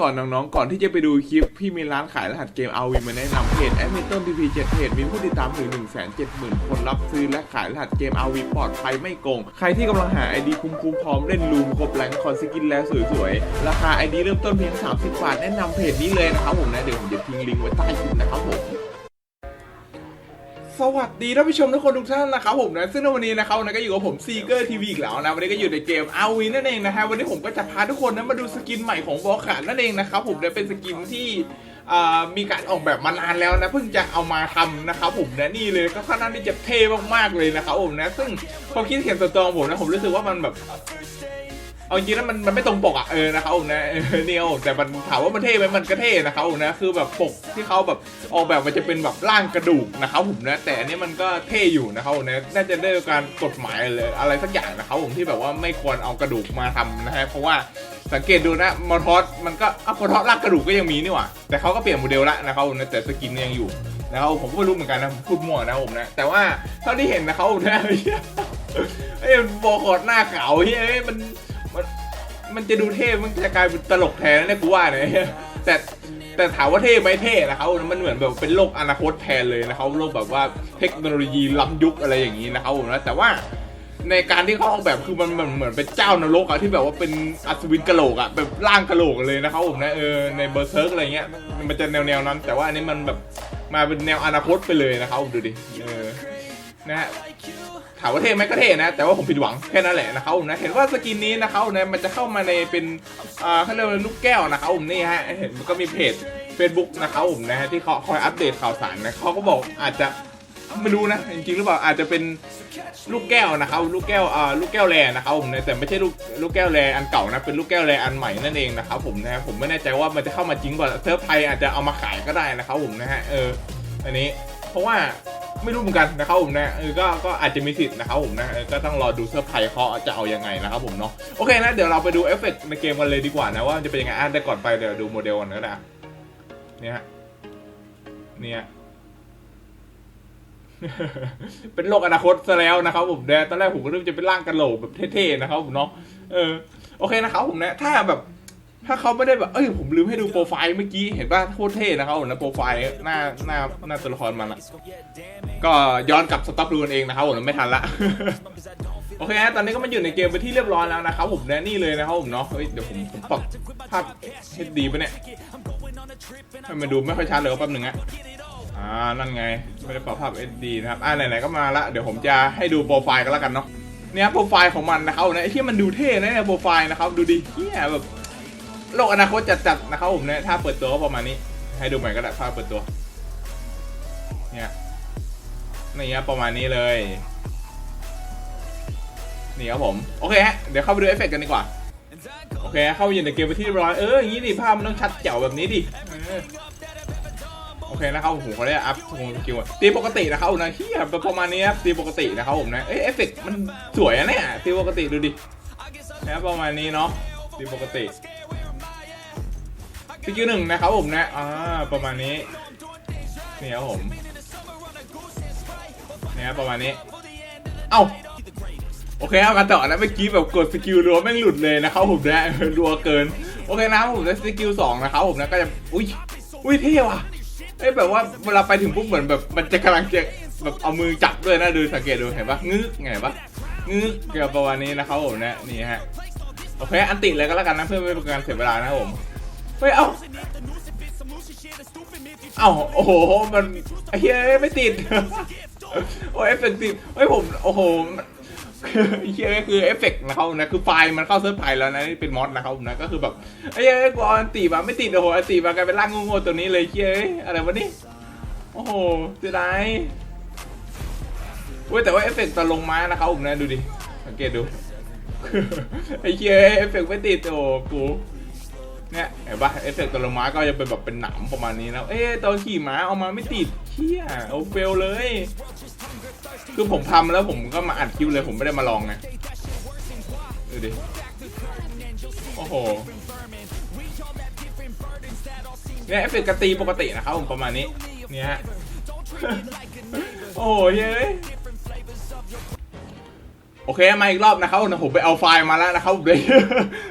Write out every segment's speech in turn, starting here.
ก่อนน้องๆ ก่อนที่จะไปดูคลิป พี่มีร้านขายรหัสเกมเอาวีมาแนะนำเพจแอดมินต้น PP 7เพจมีผู้ติดตามถึง 170,000 คนรับซื้อและขายรหัสเกมเอาวีปลอดภัยไม่โกง ใครที่กำลังหาไอดีคุ้มๆพร้อมเล่นลูมครบแรงคอนสกินแล้วสวยๆ ราคา ID เริ่มต้นเพียง 30 บาท แนะนำเพจนี้เลยนะครับผมนะ เดี๋ยวผมจะทิ้งลิงก์ไว้ใต้คลิปนะครับผม สวัสดีท่านผู้ชมทุกคนทุกท่านนะครับผมนะซึ่งในวันนี้นะครับนะก็อยู่กับผมซีเกอร์ทีวีอีกแล้วนะวันนี้ก็อยู่ในเกมอาวีนั่นเองนะฮะวันนี้ผมก็จะพาทุกคนนะมาดูสกินใหม่ของบอขานั่นเองนะครับผมเนี่ยเป็นสกินที่อ่ามีการออกแบบมานานแล้วนะเพิ่งจะเอามาทำนะครับผมนะนี่เลยก็ค่อนข้างที่จะเท่มากๆเลยนะครับผมนะซึ่งความคิดเห็นส่วนตัวของผมนะผมรู้สึกว่ามันแบบ เอาจริงแล้วมันมันไม่ตรงปกอะเออนะครับผมนะเออเนี่ยครับผมแต่มันถามว่ามันเท่ไหมมันก็เท่นะครับผมนะคือแบบปกที่เขาแบบออกแบบมันจะเป็นแบบร่างกระดูกนะครับผมนะแต่อันนี้มันก็เท่อยู่นะครับผมนะน่าจะได้การกฎหมายเลยอะไรสักอย่างนะครับผมที่แบบว่าไม่ควรเอากระดูกมาทำนะฮะเพราะว่าสังเกตดูนะมอทอสมันก็อะมอทอสร่างกระดูกก็ยังมีนี่หว่าแต่เขาก็เปลี่ยนโมเดลละนะครับผมนะแต่สกินยังอยู่นะครับผมก็ไม่รู้เหมือนกันนะพูดมั่วนะผมนะแต่ว่าเท่าที่เห็นนะครับผมนะไอ้บอคอร์ดหน้าขาวเฮ้ยมัน มันจะดูเท่มันจะกลายเป็นตลกแทนนะเนี่ยกูว่าเนี่ยแต่แต่ถามว่าเท่ไหมเท่นะครับมันเหมือนแบบเป็นโลกอนาคตแทนเลยนะครับโลกแบบว่าเทคโนโลยีล้ำยุคอะไรอย่างนี้นะครับผมนะแต่ว่าในการที่เขาออกแบบคือมันเหมือนเหมือนเป็นเจ้านรกอะที่แบบว่าเป็นอัศวินกะโหลกอะแบบร่างกะโหลกเลยนะครับผมนะเออในเบอร์เซิร์กอะไรเงี้ยมันจะแนวแนวนั้น แต่ว่าอันนี้มันแบบมาเป็นแนวอนาคตไปเลยนะครับดูดิเออ นะฮะถามว่าเท่ไหมก็เท่นะ แต่ว่าผมผิดหวังแค่นั้นแหละนะครับผมนะ เห็นว่าสกินนี้นะครับนะมันจะเข้ามาในเป็นอ่าเขาเรียกว่าลูกแก้วนะครับผมนี่ฮะเห็นมันก็มีเพจ Facebook นะครับผมนะฮะที่เขาคอยอัปเดตข่าวสารนะเขาก็บอกอาจจะไม่รู้นะจริงหรือเปล่าอาจจะเป็นลูกแก้วนะครับลูกแก้วอ่าลูกแก้วแรนะครับผมนะแต่ไม่ใช่ลูกลูกแก้วแรอันเก่านะเป็นลูกแก้วแรอันใหม่นั่นเองนะครับผมนะฮะผมไม่แน่ใจว่ามันจะเข้ามาจริงก่อนเซิร์ฟไทยอาจจะเอามาขายก็ได้นะครับผมนะฮะเอออันนี้ เพราะว่า ไม่รู้เหมือนกันนะครับผมนะเออก็ก็อาจจะมีสิทธิ์นะครับผมนะเออก็ต้องรอดูเซอร์ไพรส์เขาจะเอายังไงนะครับผมเนาะโอเคนะเดี๋ยวเราไปดูเอฟเฟกต์ในเกมกันเลยดีกว่านะว่าจะเป็นยังไงอะแต่ก่อนไปเดี๋ยวดูโมเดลก่อนก็ได้เนี่ยเนี่ยเป็นโลกอนาคตซะแล้วนะครับผมเนี่ยตอนแรกผมก็นึกว่าจะเป็นร่างกะโหลกแบบเท่ๆนะครับผมเนาะเออโอเคนะครับผมนะถ้าแบบ ถ้าเขาไม่ได้แบบ เอ้ยผมลืมให้ดูโปรไฟล์เมื่อกี้ เห็นป่ะโคตรเท่นะครับผมนะโปรไฟล์หน้าหน้าหน้าตัวละครมันอะก็ย้อนกลับสต็อปดูกันเองนะครับผมไม่ทันละ โอเคฮะตอนนี้ก็มาอยู่ในเกมไปนที่เรียบร้อยแล้วนะครับผมนะนี่เลยนะครับผมเนาะเฮ้ยเดี๋ยวผมผมปรับภาพ HD ไปะเนี่ยให้มันดูไม่ค่อยชัดเลยก็แป๊บหนึ่งอะอ่า นั่นไง ไม่ได้ปรับภาพ HD นะครับ อ่าไหนๆก็มาละ เดี๋ยวผมจะให้ดูโปรไฟล์กันแล้วกันเนาะ เนี่ยโปรไฟล์ของมันนะครับนะไอ้ที่มันดูเท่นะเนี่ยโปรไฟล์นะครับ ดูดิเฮียแบบ โลกอนาคตจัดๆนะครับผมเนี่ยถ้าเปิดตัวก็ประมาณนี้ ให้ดูใหม่ก็ได้ถ้าเปิดตัว เนี่ยนี่ครับประมาณนี้เลย นี่ครับผม โอเคฮะ เดี๋ยวเข้าไปดูเอฟเฟกต์กันดีกว่า โอเค เข้าไปอยู่ในเกมไปที่ร้อยเอออย่างนี้ดิภาพมันต้องชัดแจ๋วแบบนี้ดิโอเคนะครับผมเขาได้อัพสกิลตีปกตินะครับผมนะเฮียประมาณนี้ครับตีปกตินะครับผมนะเอ้ยเอฟเฟกต์มันสวยอะเนี่ยตีปกติดูดินะประมาณนี้เนาะตีปกติ สกิลหนึ่งนะครับผมนะ อ่า ประมาณนี้ นี่ครับผมนี่ครับประมาณนี้ เอ้า โอเคครับมาต่อนะเมื่อกี้แบบกดสกิลรัวแม่งหลุดเลยนะครับผมนะรัวเกิน โอเคนะครับผมแล้สกิลสองนะครับผมนะก็จะ อุ้ย อุ้ยเท่ว่ะเอ้ยแบบว่าเวลาไปถึงปุ๊บเหมือนแบบมันจะกำลังจะแบบเอามือจับด้วยนะดูสังเกตดูเห็นปะงึกไงปะงึกเกี่ยวกับประมาณนี้นะครับผมนะนี่ฮะโอเคอันติเลยก็แล้วกันนะเพื่อไม่เป็นการเสียเวลานะครับผม เฮ้ย เอ้า เอ้า โอ้โห มันไอ้เฮ้ยไม่ติด โอ้เอฟเฟกต์ติดเฮ้ยผม โอ้โหเฮ้ยคือเอฟเฟกต์นะครับนะคือไฟล์มันเข้าเซิร์ฟไฟล์แล้วนะนี่เป็นมอดนะครับนะก็คือแบบไอ้เฮ้ยกูเอาอันตีมาไม่ติดโอ้โหอันตีมากลายเป็นร่างโง่ๆตัวนี้เลยเฮ้ยอะไรวะนี่โอ้โหเสียดายเว้ยแต่ว่าเอฟเฟกต์ตอนลงมานะครับผมนะดูดิสังเกตดูไอ้เฮ้ยเอฟเฟกต์ไม่ติดโอ้กู เนี่ยเห็นปะเอฟเฟกต์ตัวลม้าก็จะเป็นแบบเป็นหนามประมาณนี้นะเอ๊ะตอนขี่ม้าเอามาไม่ติดเชี่ยเอาเฟลเลย คือผมทำแล้วผมก็มาอัดคลิปเลยผมไม่ได้มาลองไงดูดิโอ้โหเนี่ยเอฟเฟกต์กระตีปกตินะครับผมประมาณนี้เนี่ยฮะโอ้โหเย้ย โอเคมาอีกรอบนะครับผมไปเอาไฟล์มาแล้วนะครับผมเลย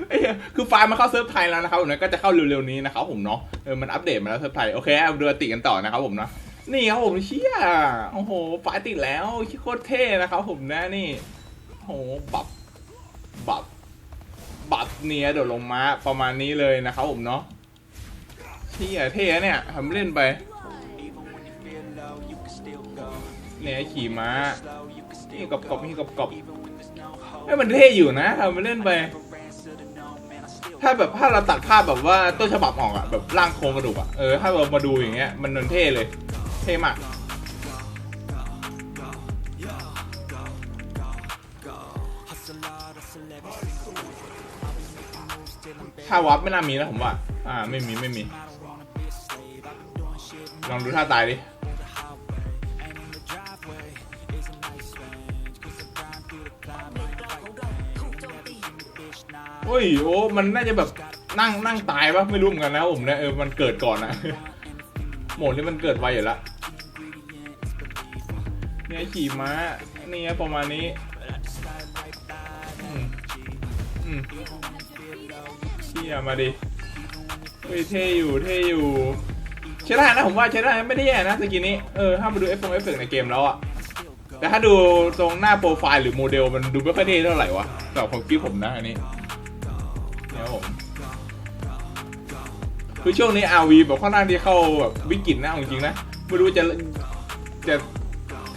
ไอ้เหี้ยคือไฟล์มันเข้าเซิร์ฟไทยแล้วนะครับผมนะก็จะเข้าเร็วๆนี้นะครับผมเนาะเออมันอัปเดตมาแล้วเซิร์ฟไทยโอเคเอาดูติกันต่อนะครับผมเนาะนี่ครับผมเชี่ยโอ้โหไฟล์ติดแล้วโคตรเท่นะครับผมนะนี่โอ้โหบับบับบับเนียเดี๋ยวลงมาประมาณนี้เลยนะครับผมเนาะเชี่ยเท่เนี่ยทำเล่นไป เนี่ยขี่ม้านี่กรอบๆนี่กรอบๆไม่มันเท่อยู่นะทำมาเล่นไป ถ้าแบบถ้าเราตัดภาพแบบว่าต้นฉบับออกอะแบบร่างโครงกระดูกอะเออถ้าเรามาดูอย่างเงี้ยมันมันเท่เลย เท่มากถ้าวับไม่น่ามีนะผมว่า อ่า ไม่มีไม่มี ลองดูท่าตายดิ โอ้ยโอ้มันน่าจะแบบนั่งนั่งตายปะไม่รู้เหมือนกันนะผมเนี่ยเออมันเกิดก่อนนะโหมดนี้มันเกิดไวอยู่แล้วเนี่ยขี่ม้าเนี่ยประมาณนี้อืมอืมเชี่ยมาดิเฮ้ยเท่อยู่เท่อยู่ใช้ได้นะผมว่าใช้ได้ไม่ได้แย่นะสกินนี้เออถ้ามาดูเอฟเฟกต์เอฟเฟกต์ในเกมแล้วอะแต่ถ้าดูตรงหน้าโปรไฟล์หรือโมเดลมันดูไม่ค่อยเท่เท่าไหร่วะสำหรับความคิดผมนะอันนี้ คือช่วงนี้ RV แบบค่อนข้างที่เข้าแบบวิกฤตนะเอาจริงๆนะไม่รู้จะจะ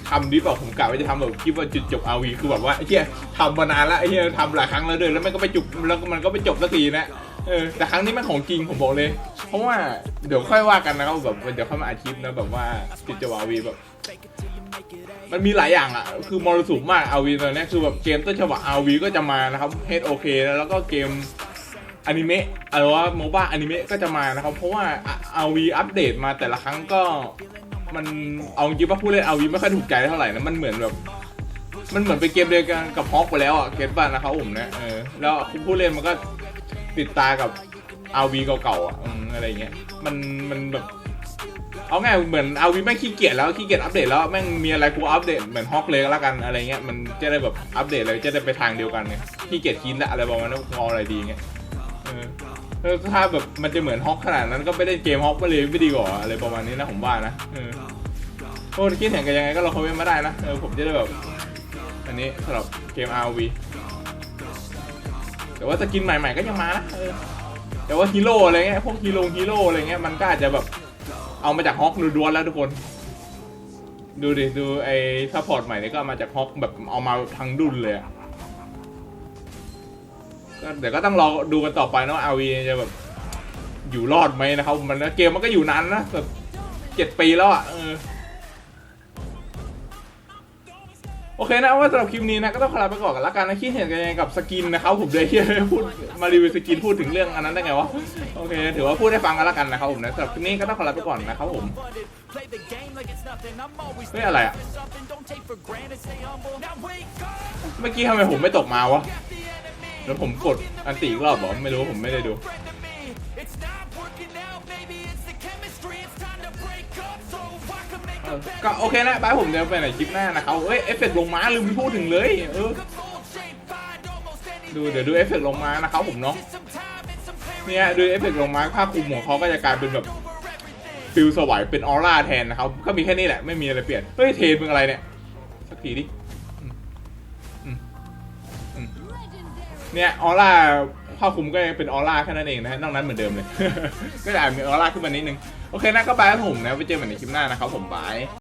ทำดีเปล่าผมกะว่าจะทำแบบคลิปว่าจุดจบ RV คือแบบว่าไอ้เหี้ยทำมานานแล้วไอ้เหี้ยทำหลายครั้งแล้วด้วยแล้วมันก็ไปจุบแล้วมันก็ไปจบสักทีนะเออแต่ครั้งนี้มันของจริงผมบอกเลย เพราะว่าเดี๋ยวค่อยว่ากันนะครับแบบเดี๋ยวค่อยมาอาชีพนะแบบว่าจุดจบ RV แบบมันมีหลายอย่างอะ คือมรสุมมาก RV ตอนนี้คือแบบเกมต้นฉบับ RV ก็จะมานะครับ HOK แล้วก็เกม อนิเมะอะไรว่าโมบ้าอนิเมะก็จะมานะครับ เพราะว่า RV อัปเดตมาแต่ละครั้งก็มันเอาจริงว่าผู้เล่น RV ไม่ค่อยถูกใจเท่าไหร่นะมันเหมือนแบบ มันเหมือนเป็นเกมเดียวกันกับฮอกไปแล้วอะเกมบ้านนะครับผมเนี่ยเออแล้วผู้เล่นมันก็ติดตากับ RV เก่าๆอะอืมอะไรเงี้ยมันมันแบบเอาง่ายเหมือนเอาวิแม่งขี้เกียจแล้วขี้เกียจอัปเดตแล้วแม่งมีอะไรกูอัปเดตเหมือนฮอกเลยก็แล้วกันอะไรเงี้ยมันจะได้แบบอัปเดตเลยจะได้ไปทางเดียวกันไงขี้เกียจคิดละอะไรประมาณนั้นงออะไรดีเงี้ย ถ้าแบบมันจะเหมือนฮอกขนาดนั้นก็ไปเล่นเกมฮอกไปเลยไม่ดีกว่าอะไรประมาณนี้นะผมว่านะเออโอ้คิดเห็นกันยังไงก็ลองคอมเมนต์มาได้นะเออผมจะได้แบบ อันนี้สำหรับเกม RV แต่ว่าสกินใหม่ๆก็ยังมานะเออแต่ว่าฮีโร่อะไรเงี้ยพวกฮีโร่ฮีโร่อะไรเงี้ยมันก็อาจจะแบบเอามาจากฮอกล้วนๆแล้วทุกคน ดูดิดูไอ้ซัพพอร์ตใหม่นี่ก็มาจากฮอกแบบเอามาทั้งดุนเลยอะ ก็เดี๋ยวก็ต้องรอดูกันต่อไปนะว่าอาวีจะแบบอยู่รอดไหมนะครับมันเกมมันก็อยู่นานนะแบบเจ็ดปีแล้วอะเออโอเคนะว่าสำหรับคลิปนี้นะก็ต้องขอลาไปก่อนกันละกันนะคิดเห็นกันยังไงกับสกินนะครับผมเลยที่พูดมารีวิวสกินพูดถึงเรื่องอันนั้นได้ไงวะโอเคถือว่าพูดให้ฟังกันละกันนะครับผมนะสำหรับคลิปนี้ก็ต้องขอลาไปก่อนนะครับผมเฮ้ยอะไรอะเมื่อกี้ทำไมผมไม่ตกมาวะ แล้วผมกดอันตีอีกรอบบอไม่รู้ผมไม่ได้ดู ก็โอเคนะบายผมเดี๋ยวไปไหนคลิปหน้านะครับเอ้ยเอฟเฟกต์ลงมาลืมพูดถึงเลยเออดูเดี๋ยวดูเอฟเฟกต์ลงมานะครับผมเนาะเนี่ยดูเอฟเฟกต์ลงมาผ้าคลุมของเขาก็จะกลายเป็นแบบฟิลสวายเป็นออร่าแทนนะครับก็มีแค่นี้แหละไม่มีอะไรเปลี่ยนเฮ้ยเทมึงอะไรเนี่ยสักทีดิ เนี่ยออร่าผ้าคลุมก็เป็นออร่าแค่นั้นเองนะฮะนอกนั้นเหมือนเดิมเลย ก็จะอาจมีออร่าขึ้นมานิดนึง โอเคนะก็บายครับผมนะ ไปเจอกันในคลิปหน้านะครับผมบาย